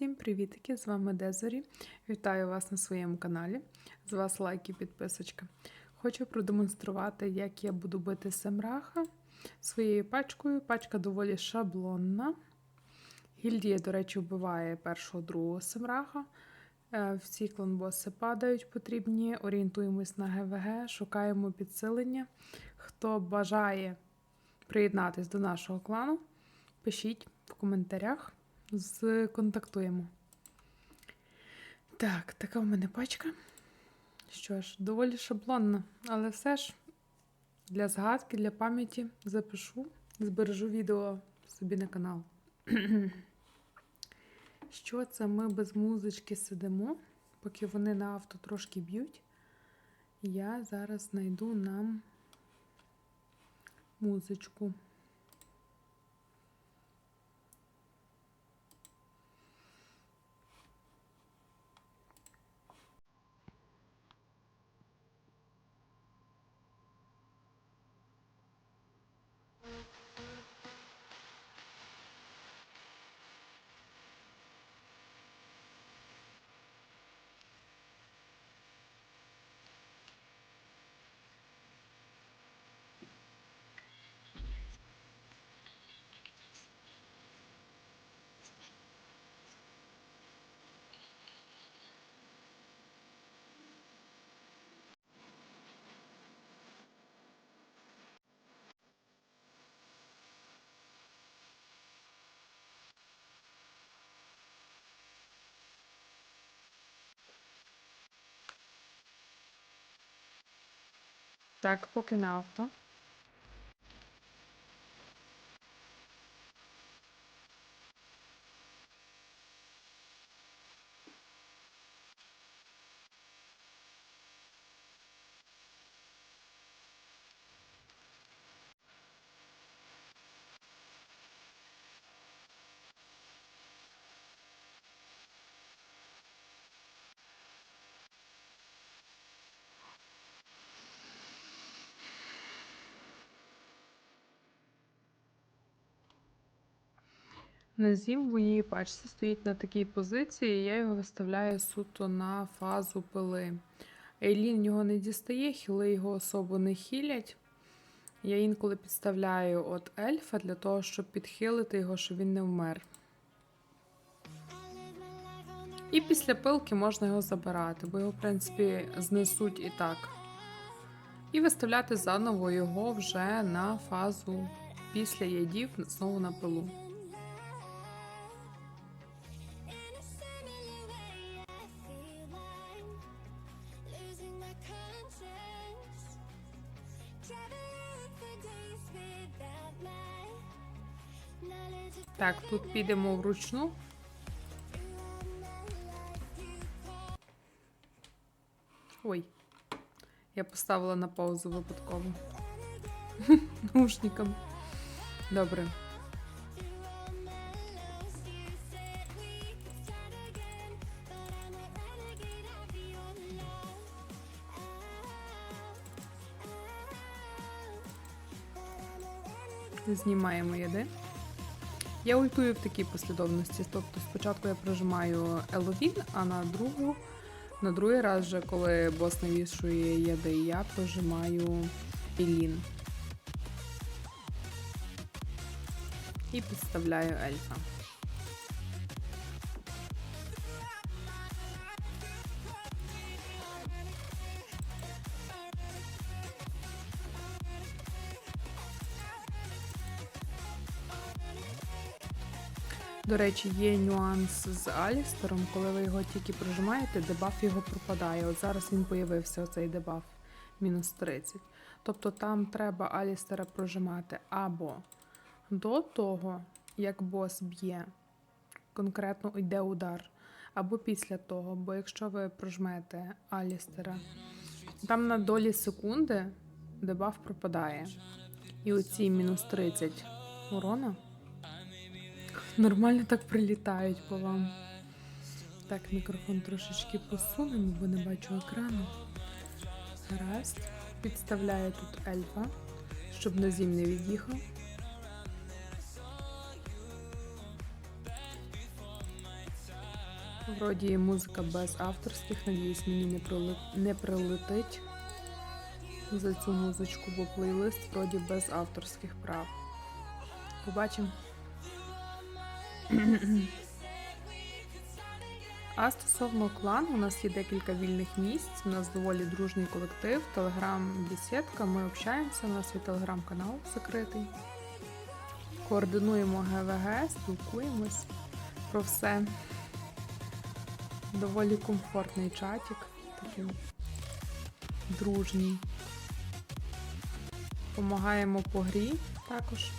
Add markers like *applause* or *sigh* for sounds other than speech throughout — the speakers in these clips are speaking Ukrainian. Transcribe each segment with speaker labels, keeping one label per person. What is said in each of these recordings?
Speaker 1: Всім привітики! З вами Дезорі. Вітаю вас на своєму каналі. З вас лайк і підписочка. Хочу продемонструвати, як я буду бити семраха своєю пачкою. Пачка доволі шаблонна. Гільдія, до речі, вбиває першого другого семраха. Е, Всі кланбоси падають потрібні. Орієнтуємось на ГВГ, шукаємо підсилення. Хто бажає приєднатись до нашого клану, пишіть в коментарях сконтактуємо. Так, така в мене пачка. Що ж, доволі шаблонна, але все ж для згадки, для пам'яті запишу, збережу відео собі на канал. *clears throat* Що це ми без музички сидимо, поки вони на авто трошки б'ють. Я зараз знайду нам музичку. Так, поки на авто. Назім в моїй пачці стоїть на такій позиції, і я його виставляю суто на фазу пили. Ейлін його не дістає, хіли його особо не хілять. Я інколи підставляю от ельфа для того, щоб підхилити його, щоб він не вмер. І після пилки можна його забирати, бо його, в принципі, знесуть і так. І виставляти заново його вже на фазу після ядів знову на пилу. Так, тут підемо вручну. Ой, я поставила на паузу випадково. *laughs* Наушником. Добре. Знімаємо єди. Я ультую в такій послідовності. Тобто спочатку я прожимаю Еловін, а на другу, на другий раз, вже, коли бос навішує яди, я прожимаю Елін. І підставляю ельфа. До речі, є нюанс з Алістером, коли ви його тільки прожимаєте, дебаф його пропадає. От зараз він появився, оцей дебаф мінус 30. Тобто там треба Алістера прожимати або до того, як бос б'є, конкретно йде удар, або після того. Бо якщо ви прожмете Алістера, там на долі секунди дебаф пропадає. І оці мінус 30 урона. Нормально так прилітають по вам. Так, мікрофон трошечки посунемо, бо не бачу екрану. Гаразд. Підставляю тут ельфа, щоб на зім не від'їхав. Вроді музика без авторських, надіюсь, мені не, проли... не прилетить за цю музичку, бо плейлист вроді без авторських прав. Побачимо. А стосовно клану, у нас є декілька вільних місць, у нас доволі дружний колектив, телеграм-бесідка, ми общаємося, у нас є телеграм-канал закритий. Координуємо ГВГ, спілкуємось про все. Доволі комфортний чатик, такий дружній. Помагаємо по грі також.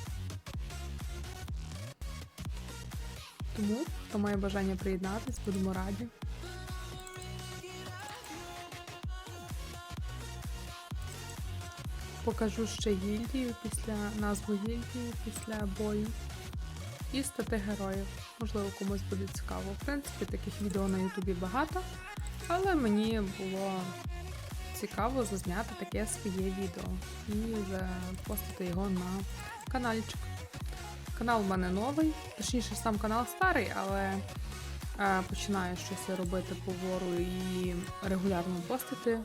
Speaker 1: Тому, хто має бажання приєднатись, будемо раді. Покажу ще гільдію після назву гільдії, після бою. І стати героїв. Можливо, комусь буде цікаво. В принципі, таких відео на Ютубі багато, але мені було цікаво зазняти таке своє відео і запостити його на каналчик. Канал в мене новий, точніше, сам канал старий, але е, починаю щось робити по вору і регулярно постити.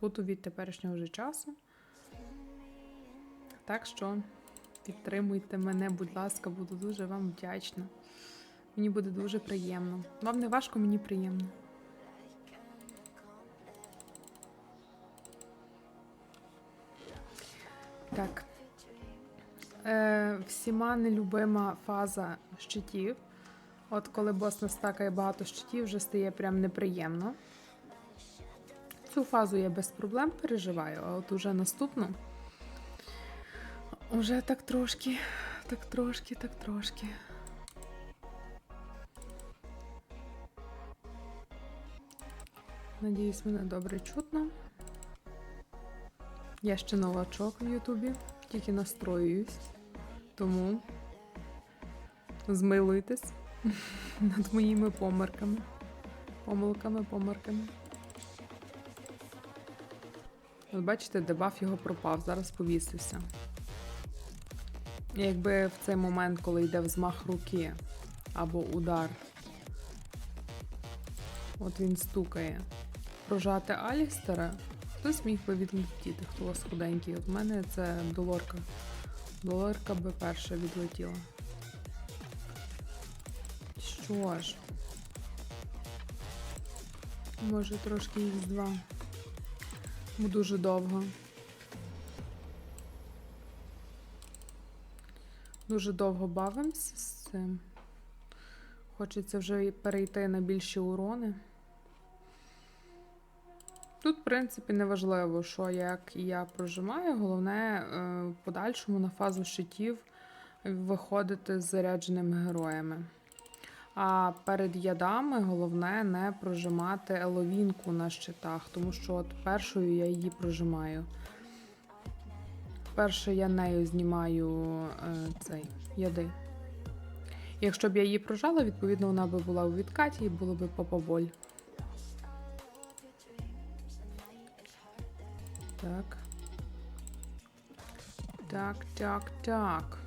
Speaker 1: Буду від теперішнього вже часу. Так що підтримуйте мене, будь ласка, буду дуже вам вдячна. Мені буде дуже приємно. Вам не важко, мені приємно. Так. Е, всіма нелюбима фаза щитів. От коли бос настакає багато щитів, вже стає прям неприємно. Цю фазу я без проблем переживаю, а от уже наступну. Уже так трошки, так трошки, так трошки. Надіюсь, мене добре чутно. Я ще новачок в Ютубі, тільки настроююсь. Тому змилуйтесь *laughs* над моїми помилками. Помилками, помилками. От бачите, дебаф його пропав, зараз повісився. Якби в цей момент, коли йде взмах руки або удар, от він стукає, прожати Алістера, хтось міг би відлетіти, хто у вас худенький. От в мене це долорка. Долорка би перша відлетіла. Що ж? Може трошки х 2 Бо дуже довго. Дуже довго бавимося з цим. Хочеться вже перейти на більші урони. Тут, в принципі, не важливо, що як я прожимаю. Головне е, в подальшому на фазу щитів виходити з зарядженими героями. А перед ядами головне не прожимати еловінку на щитах, тому що от першою я її прожимаю. Перше я нею знімаю е, цей яди. Якщо б я її прожала, відповідно, вона би була у відкаті і було б попоболь. Так. Так, так, так.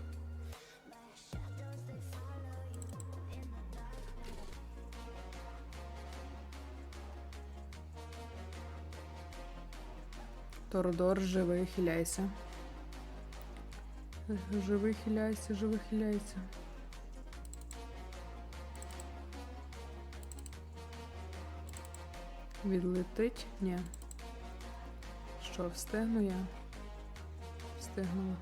Speaker 1: Тородор, живий, хиляйся. Живий, хиляйся, живий, хиляйся. Відлетить? Ні. Що, встигну я? Встигнула.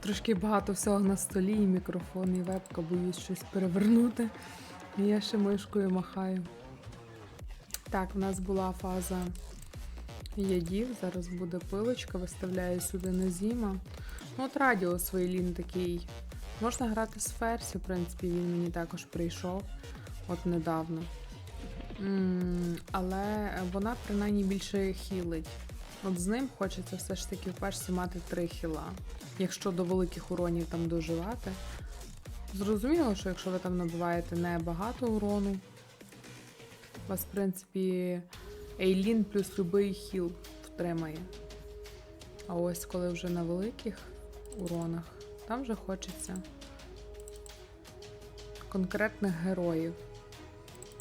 Speaker 1: Трошки багато всього на столі, і мікрофон, і вебка, боюсь щось перевернути. І я ще мишкою махаю. Так, в нас була фаза ядів, зараз буде пилочка, виставляю сюди на зіма. Ну, от радіус Вейлін такий. Можна грати з Ферсі, в принципі, він мені також прийшов от недавно. Але вона принаймні більше хілить. От з ним хочеться все ж таки вперше мати три хіла. Якщо до великих уронів там доживати. Зрозуміло, що якщо ви там набиваєте не багато урону, у вас, в принципі, Ейлін плюс любий хіл втримає. А ось коли вже на великих уронах, там вже хочеться конкретних героїв.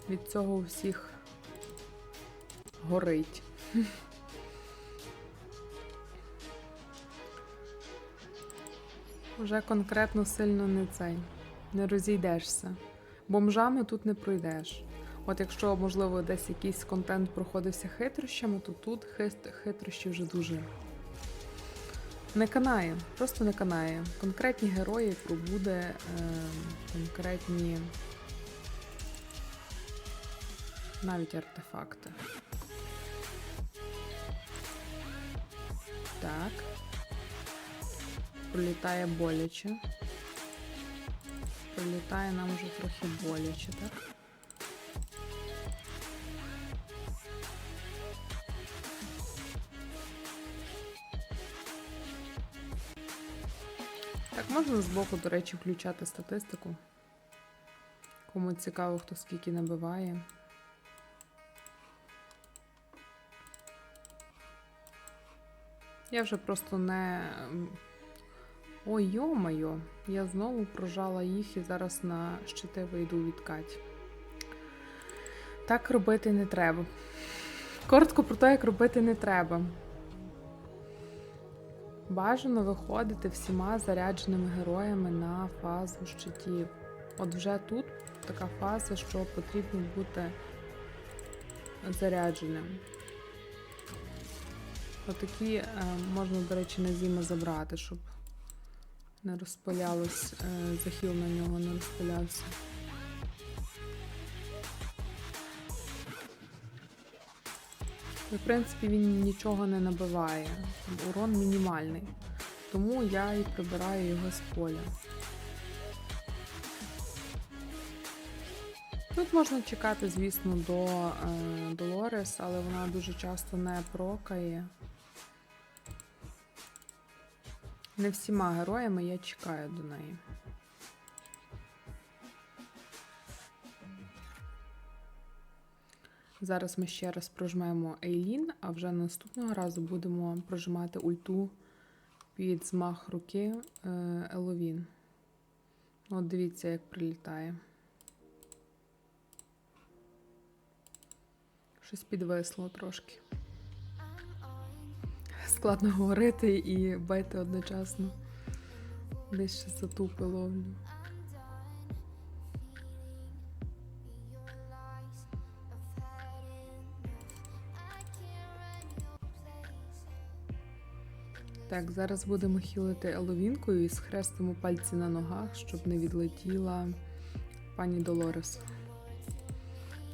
Speaker 1: Від цього у всіх горить. Вже конкретно сильно не цей. Не розійдешся. Бомжами тут не пройдеш. От якщо, можливо, десь якийсь контент проходився хитрощами, то тут хит- хитрощі вже дуже. Не канає, просто не канає. Конкретні герої пробуде е, конкретні навіть артефакти. Так. Пролітає боляче. Пролітає нам вже трохи боляче, так? Так, можна збоку, до речі, включати статистику. Кому цікаво, хто скільки набиває. Я вже просто не. Ой, йо-моє, я знову прожала їх і зараз на щити вийду від Каті. Так робити не треба. Коротко про те, як робити не треба. Бажано виходити всіма зарядженими героями на фазу щитів. От вже тут така фаза, що потрібно бути зарядженим. Отакі е, можна, до речі, на зіма забрати, щоб не розпалялось, е, захил на нього не розпалявся. В принципі, він нічого не набиває. Урон мінімальний. Тому я і прибираю його з поля. Тут можна чекати, звісно, до е, Долорес, але вона дуже часто не прокає. Не всіма героями я чекаю до неї. Зараз ми ще раз прожмемо Ейлін, а вже наступного разу будемо прожимати ульту під змах руки е, Еловін. От дивіться, як прилітає. Щось підвисло трошки. Складно говорити і бити одночасно. Десь ще затупи Так, зараз будемо хілити еловінкою і схрестимо пальці на ногах, щоб не відлетіла пані Долорес.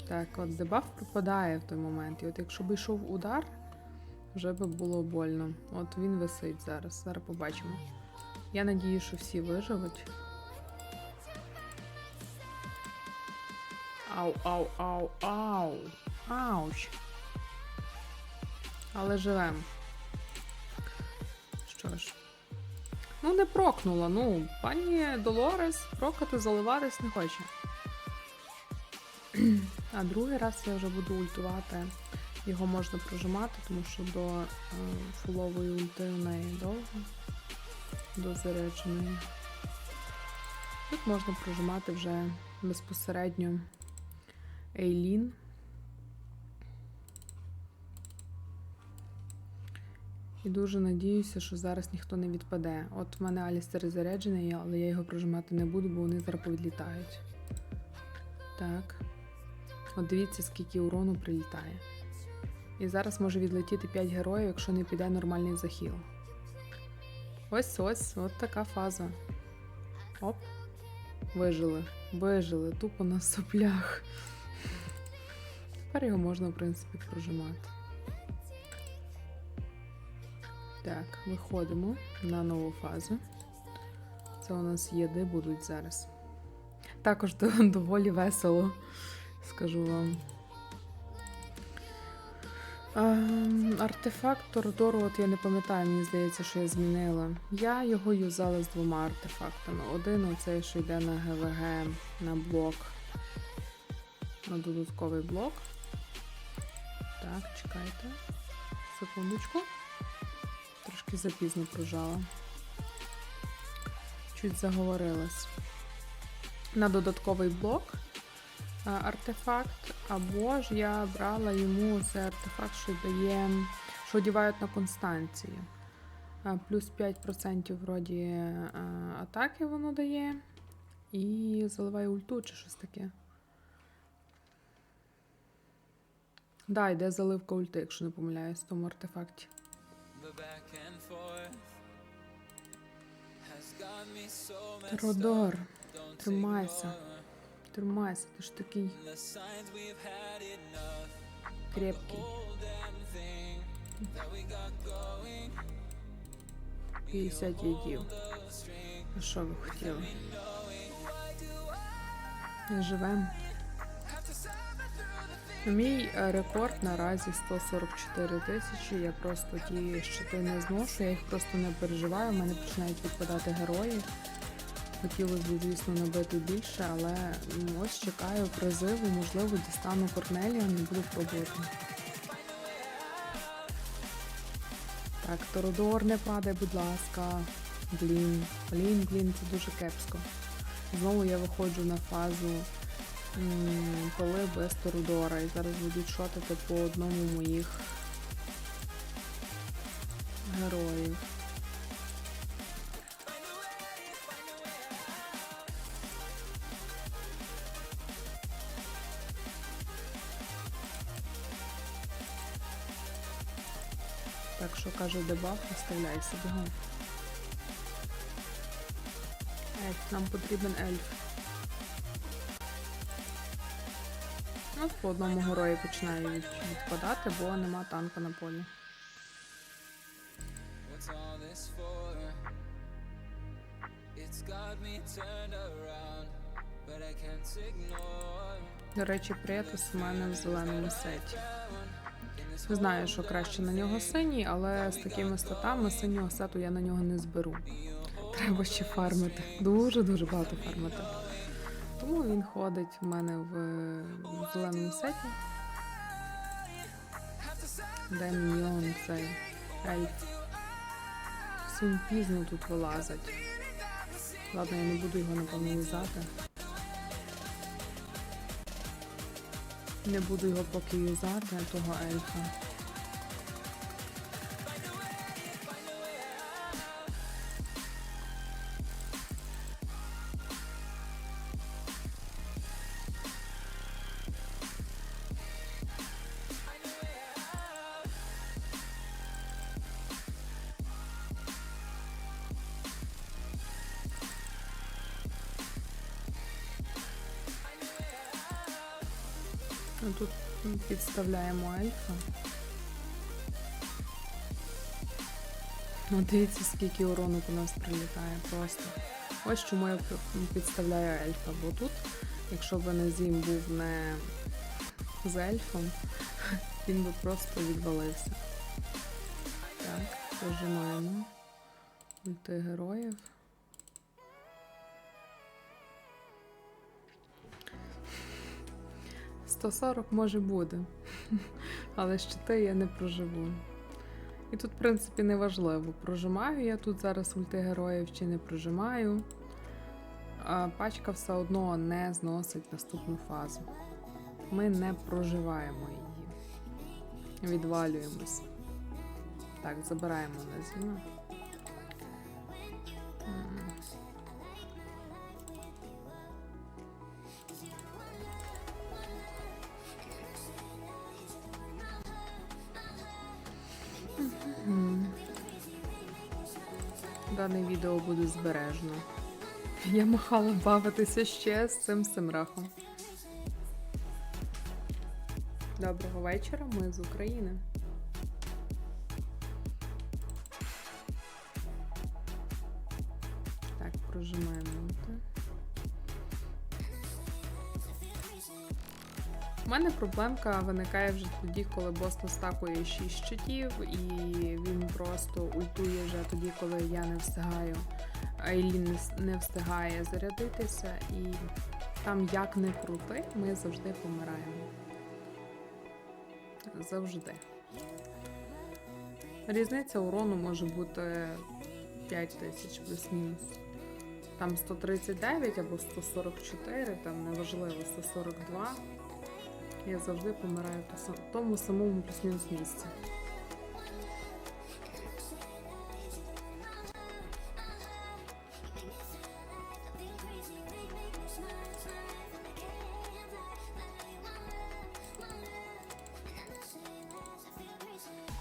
Speaker 1: Так, от дебаф пропадає в той момент. І от якщо б йшов удар, вже би було больно. От він висить зараз. Зараз побачимо. Я надію, що всі виживуть. Ау, ау, ау, ау. Ауч. Але живемо. Що ж. Ну, не прокнула. Ну, пані Долорес прокати заливатись не хоче. А другий раз я вже буду ультувати. Його можна прожимати, тому що до е, фулової ульти в неї довго, до зарядженої. Тут можна прожимати вже безпосередньо Ейлін. І дуже надіюся, що зараз ніхто не відпаде. От в мене Алістер заряджений, але я його прожимати не буду, бо вони зараз повідлітають. Так. От дивіться, скільки урону прилітає. І зараз може відлетіти 5 героїв, якщо не піде нормальний захил. Ось ось, от така фаза. Оп. Вижили. Вижили. Тупо на соплях. Тепер його можна, в принципі, прожимати. Так, виходимо на нову фазу. Це у нас єди будуть зараз. Також *laughs* доволі весело, скажу вам. Ем, артефакт Тордору, от я не пам'ятаю, мені здається, що я змінила. Я його юзала з двома артефактами. Один оцей, що йде на ГВГ на блок. На додатковий блок. Так, чекайте. Секундочку. Трошки запізно прожала. Чуть заговорилась. На додатковий блок а, артефакт, або ж я брала йому цей артефакт, що дає, що одівають на констанцію. А, Плюс 5% вроді а, атаки воно дає. І заливає ульту чи щось таке. Да, йде заливка ульти, якщо не помиляюсь, в тому артефакті.
Speaker 2: Don't
Speaker 1: тримайся. Тримайся, ти ж такий крепкий. 50 ядів. А що ви хотіли? Не живем. Мій е, рекорд наразі 144 тисячі. Я просто ті щити не зношу, я їх просто не переживаю. У мене починають відпадати герої. Хотілося б, звісно, набити більше, але ось чекаю призиву, можливо, дістану Корнелія, не буду пробувати. Так, Тородор не падай, будь ласка. Блін, блін, блін, це дуже кепсько. Знову я виходжу на фазу коли без Тородора. І зараз будуть шотати по одному моїх героїв. Так що каже дебаф, виставляй собі. Ельф, нам потрібен ельф. Ну, по одному герої починає від- відпадати, бо нема танка на полі. До речі, Претус у мене в зеленому сеті. Не знаю, що краще на нього синій, але з такими статами синього сету я на нього не зберу. Треба ще фармити. Дуже-дуже багато фармити. Тому він ходить в мене в, зеленому сеті. Де міньйон цей ельф. Всім пізно тут вилазить. Ладно, я не буду його напевно юзати. Не буду його поки юзати, того ельфа. М, підставляємо ельфа. Ну, дивіться, скільки урону по нас прилітає просто. Ось чому я підставляю ельфа, бо тут, якщо б Назім був не з ельфом, *laughs* він би просто відвалився. Так, прожимаємо ульти героїв. Сто сорок може буде, *laughs* але щити я не проживу. І тут, в принципі, не важливо, прожимаю я тут зараз ульти героїв чи не прожимаю. А пачка все одно не зносить наступну фазу. Ми не проживаємо її. Відвалюємось. Так, забираємо Назіна. М. Дане відео буде збережно. Я махала бавитися ще з цим семрахом. Доброго вечора, ми з України. Проблемка виникає вже тоді, коли бос настакує 6 щитів, і він просто ультує вже тоді, коли я не встигаю. Айлін не встигає зарядитися, і там як не крути, ми завжди помираємо. Завжди. Різниця урону може бути 5 тисяч плюс-мінус. Там 139 або 144, там неважливо 142. Я завжди помираю в тому самому плюс-мінус місці.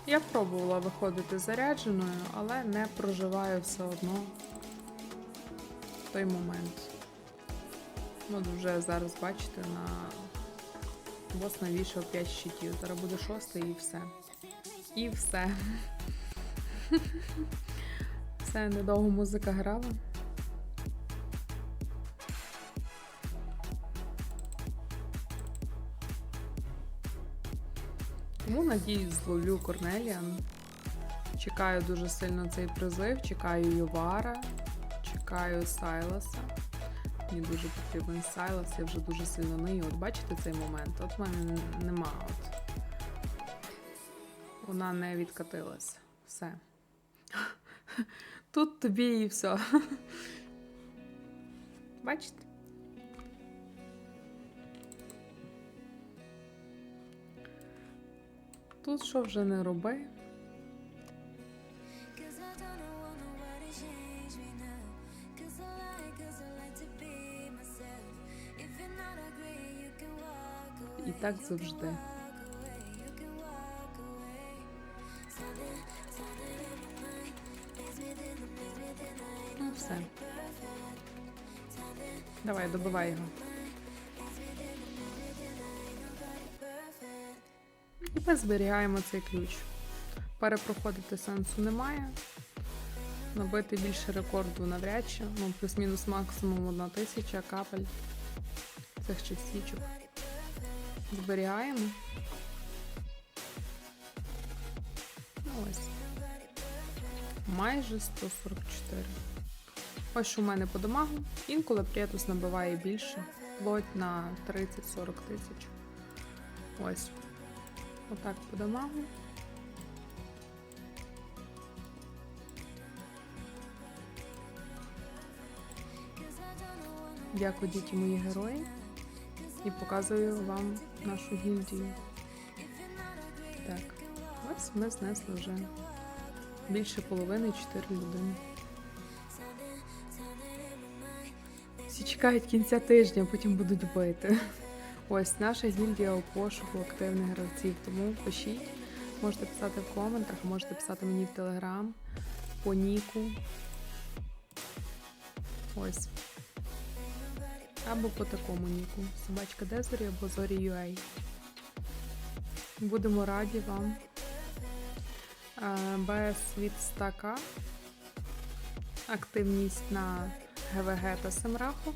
Speaker 1: Я пробувала виходити зарядженою, але не проживаю все одно той момент. От вже зараз бачите, на бос навішав 5 щитів. Зараз буде шостий і все. І все. *laughs* Все, недовго музика грала. Тому надіюсь, зловлю Корнеліан. Чекаю дуже сильно цей призив, чекаю Йовара, чекаю Сайласа. Мені дуже потрібен Сайлас, я вже дуже сильно нею. От бачите цей момент? От в мене нема. От. Вона не відкатилась. Все. *laughs* Тут тобі і все. *laughs* Бачите? Тут що вже не роби.
Speaker 3: Me within the ain't nobody perfect.
Speaker 1: І ми зберігаємо цей ключ. Перепроходити сенсу немає. Набити більше рекорду навряд чи. Ну, плюс-мінус максимум одна тисяча капель цих частічок. Зберігаємо. Ну, ось. Майже 144. Ось в мене по дамагу. Інколи Пріатус набиває більше. Вплоть на 30-40 тисяч. Ось. Отак по дамагу. Дякую діті мої герої. І показую вам нашу гільдію. Так, ось ми знесли вже більше половини 4 людини. Всі чекають кінця тижня, потім будуть бити. Ось наша гільдія у пошуку активних гравців, тому пишіть. Можете писати в коментах, можете писати мені в телеграм, по ніку. Ось. Або по такому ніку. Собачка Дезорі або Зорі.ua. Будемо раді вам. Без від стака. Активність на ГВГ та Семраху.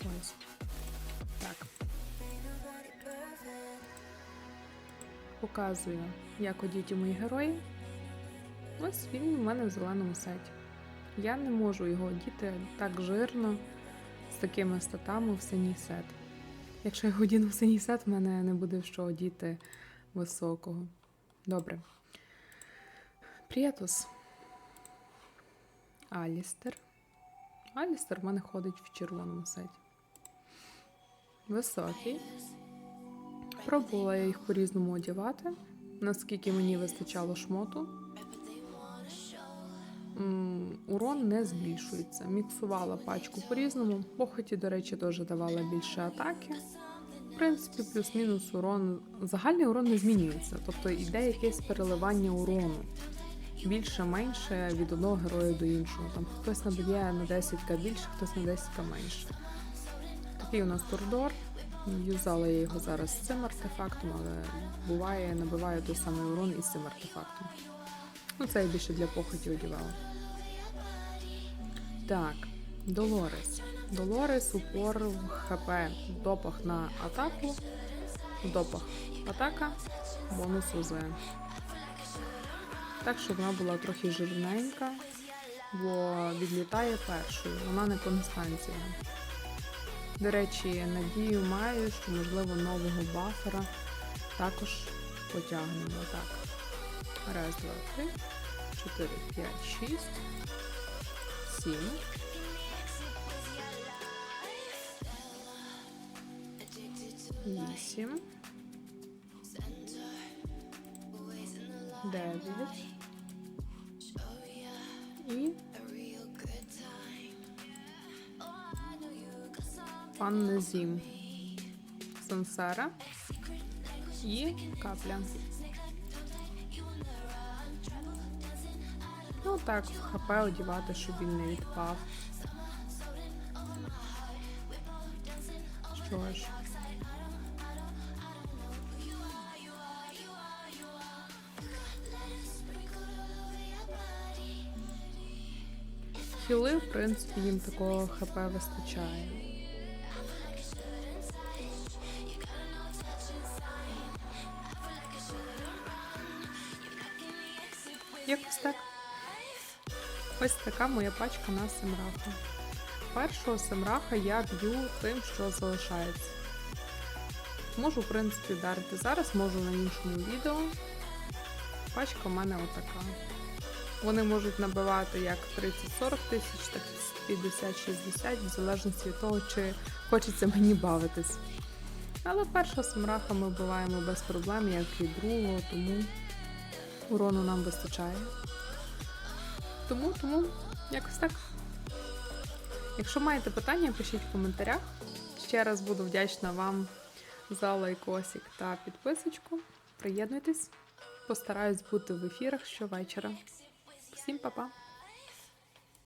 Speaker 1: Ось. Так. Показую, як одіті мої герої. Ось він у мене в зеленому сеті. Я не можу його одіти так жирно з такими статами в синій сет. Якщо я одіну в синій сет, в мене не буде що одіти високого. Добре. Пріатус. Алістер. Алістер в мене ходить в червоному сеті. Високий. Пробувала я їх по-різному одягати, наскільки мені вистачало шмоту. Урон не збільшується. Міксувала пачку по-різному. Похоті, до речі, теж давала більше атаки. В принципі, плюс-мінус урон. Загальний урон не змінюється. Тобто йде якесь переливання урону. Більше-менше від одного героя до іншого. Там хтось наб'є на 10к більше, хтось на 10к менше. Такий у нас турдор. Юзала я його зараз з цим артефактом, але буває, набиваю той самий урон із цим артефактом. Ну, це я більше для похоті одягала. Так, Долорес. Долорес упор в ХП. Допах на атаку. Допах атака, бонус УЗ. Так, щоб вона була трохи жирненька, бо відлітає першою. Вона не констанція. До речі, надію маю, що можливо нового бафера також потягнемо. Так. Раз, два, три, чотири, п'ять, шість, сім. Вісім. Дев'ять. І пан Назім. Сансара і капля. Так, ХП одівати, щоб він не відпав. Що ж. Хіли, в принципі, їм такого ХП вистачає. Якось так. Ось така моя пачка на семраха. Першого семраха я б'ю тим, що залишається. Можу, в принципі, вдарити зараз, можу на іншому відео. Пачка в мене отака. Вони можуть набивати як 30-40 тисяч, так і 50-60, в залежності від того, чи хочеться мені бавитись. Але першого семраха ми вбиваємо без проблем, як і другого, тому урону нам вистачає. Тому, тому, якось так. Якщо маєте питання, пишіть в коментарях. Ще раз буду вдячна вам за лайкосик та підписочку. Приєднуйтесь. Постараюсь бути в ефірах щовечора. Всім па-па!